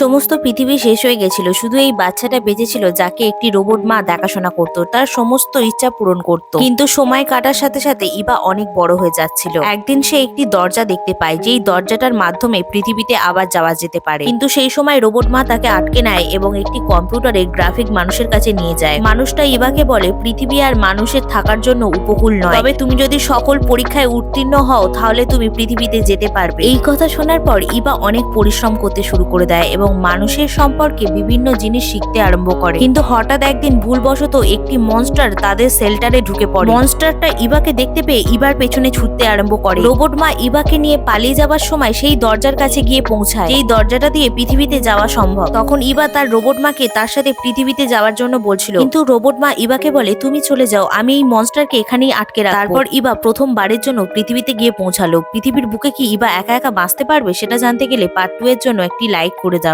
সমস্ত পৃথিবী শেষ হয়ে গেছিল। শুধু এই বাচ্চাটা বেঁচেছিল যাকে একটি রোবট মা দেখাশোনা করত। তার সমস্ত ইচ্ছা পূরণ করত। কিন্তু সময় কাটার সাথে সাথে ইবা অনেক বড় হয়ে যাচ্ছিল। একদিন সে একটি দরজা দেখতে পায়, যেই দরজাটার মাধ্যমে পৃথিবীতে আবার যাওয়া যেতে পারে। কিন্তু সেই সময় রোবট মা তাকে আটকে নেয় এবং একটি কম্পিউটারে গ্রাফিক মানুষের কাছে নিয়ে যায়। মানুষটা ইবাকে বলে, পৃথিবী আর মানুষের থাকার জন্য উপকূল নয়। তবে তুমি যদি সকল পরীক্ষায় উত্তীর্ণ হও, তাহলে তুমি পৃথিবীতে যেতে পারবে। এই কথা শোনার পর ইবা অনেক পরিশ্রম করতে শুরু করে দেয় এবং মানুষের সম্পর্কে বিভিন্ন জিনিস শিখতে আরম্ভ করে। কিন্তু হঠাৎ একদিন ভুলবশত একটি মনস্টার তাদের সেল্টারে ঢুকে পড়ে। মনস্টারটা ইবাকে দেখতে পেয়ে ইবার পেছনে ছুটতে আরম্ভ করে। রোবট মা ইবাকে নিয়ে পালিয়ে যাবার সময় সেই দরজার কাছে গিয়ে পৌঁছায়। এই দরজাটা দিয়ে পৃথিবীতে যাওয়া সম্ভব। তখন ইবা তার রোবট মাকে তার সাথে পৃথিবীতে যাওয়ার জন্য বলছিল, কিন্তু রোবট মা ইবাকে বলে, তুমি চলে যাও, আমি এই মনস্টারকে এখানেই আটকে রাখব। তারপর ইবা প্রথমবারের জন্য পৃথিবীতে গিয়ে পৌঁছালো। পৃথিবীর বুকে কি ইবা একা একা বাঁচতে পারবে, সেটা জানতে গেলে পার্ট টু এর জন্য একটি লাইক করে দাও।